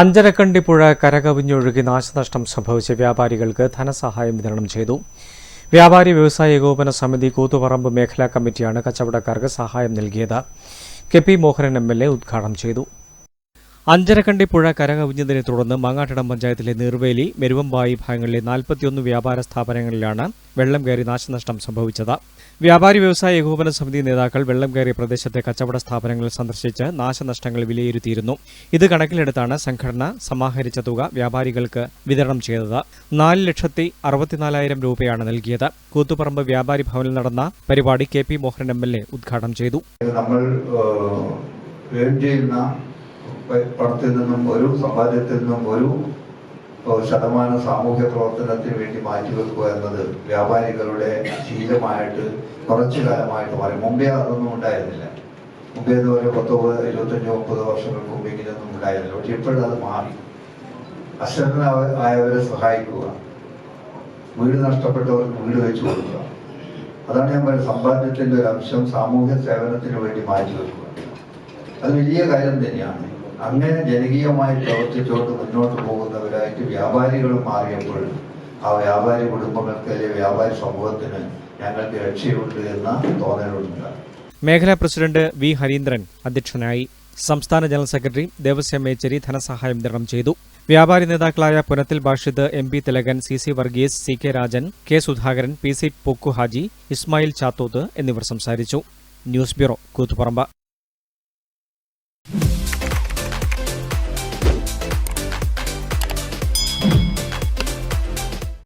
അഞ്ചരക്കണ്ടി പുഴ കരകവിഞ്ഞൊഴുകി നാശനഷ്ടം സംഭവിച്ച വ്യാപാരികൾക്ക് ധനസഹായം വിതരണം ചെയ്തു. വ്യാപാരി വ്യവസായ ഏകോപന സമിതി കൂത്തുപറമ്പ് മേഖലാ കമ്മിറ്റിയാണ് കച്ചവടക്കാർക്ക് സഹായം നൽകിയത്. K P Mohanan M L A ഉദ്ഘാടനം ചെയ്തു. അഞ്ചരക്കണ്ടി പുഴ കരകവിഞ്ഞതിനെ തുടർന്ന് മാങ്ങാട്ടടം പഞ്ചായത്തിലെ നീർവേലി മെരുവമ്പായി ഭാഗങ്ങളിലെ നാൽപ്പത്തിയൊന്ന് വ്യാപാര സ്ഥാപനങ്ങളിലാണ് വെള്ളം കയറി നാശനഷ്ടം സംഭവിച്ചത്. വ്യാപാരി വ്യവസായ ഏകോപന സമിതി നേതാക്കൾ വെള്ളം കയറിയ പ്രദേശത്തെ കച്ചവട സ്ഥാപനങ്ങൾ സന്ദർശിച്ച് നാശനഷ്ടങ്ങൾ വിലയിരുത്തിയിരുന്നു. ഇത് കണക്കിലെടുത്താണ് സംഘടന സമാഹരിച്ച തുക വ്യാപാരികൾക്ക് വിതരണം ചെയ്തത്. നാല് ലക്ഷത്തി അറുപത്തിനാലായിരം രൂപയാണ് നൽകിയത്. കൂത്തുപറമ്പ് വ്യാപാരി ഭവനിൽ നടന്ന പരിപാടി K P Mohan M L A ഉദ്ഘാടനം ചെയ്തു. പണത്തിൽ നിന്നും ഒരു സമ്പാദ്യത്തിൽ നിന്നും ഒരു ശതമാനം സാമൂഹ്യ പ്രവർത്തനത്തിന് വേണ്ടി മാറ്റിവെക്കുക എന്നത് വ്യാപാരികളുടെ ശീലമായിട്ട് കുറച്ചു കാലമായിട്ട് മാറി. മുമ്പേ അതൊന്നും ഉണ്ടായിരുന്നില്ല. മുമ്പേ ഇതുപോലെ പത്തൊമ്പത് ഇരുപത്തഞ്ചോ മുപ്പതോ വർഷങ്ങൾക്ക് മുമ്പ് ഇങ്ങനെയൊന്നും ഉണ്ടായിരുന്നില്ല. പക്ഷെ ഇപ്പോഴത് മാറി. അശ്രദ്ധ ആയവരെ സഹായിക്കുക. വീട് നഷ്ടപ്പെട്ടവർക്ക് വീട് വെച്ചു കൊടുക്കുക. അതാണ് ഞാൻ പറയുന്നത് സമ്പാദ്യത്തിന്റെ ഒരു അംശം സാമൂഹ്യ സേവനത്തിന് വേണ്ടി മാറ്റിവെക്കുക. അത് വലിയ കാര്യം തന്നെയാണ്. അങ്ങനെ ജനകീയമായി പ്രവർത്തിച്ചുകൊണ്ട് മുന്നോട്ട് പോകുന്നവരായിട്ട് വ്യാപാരികൾ മാറിയപ്പോൾ ആ വ്യാപാരി കുടുംബങ്ങൾക്ക് അല്ലെങ്കിൽ വ്യാപാരി സമൂഹത്തിന് ഞങ്ങൾക്ക് രക്ഷയുണ്ട് എന്ന തോന്നലുണ്ട് മേഖലാ പ്രസിഡന്റ് വി ഹരീന്ദ്രൻ അധ്യക്ഷനായി സംസ്ഥാന ജനറൽ സെക്രട്ടറി ദേവസ്വം മേച്ചേരി ധനസഹായം വിതരണം ചെയ്തു. വ്യാപാരി നേതാക്കളായ Punathil Bashid M P Thilakan C C Varghese C K Rajan K Sudhakaran P C Pokkuhaji Ismail Chathoth എന്നിവർ സംസാരിച്ചു. News bureau Koothuparamba.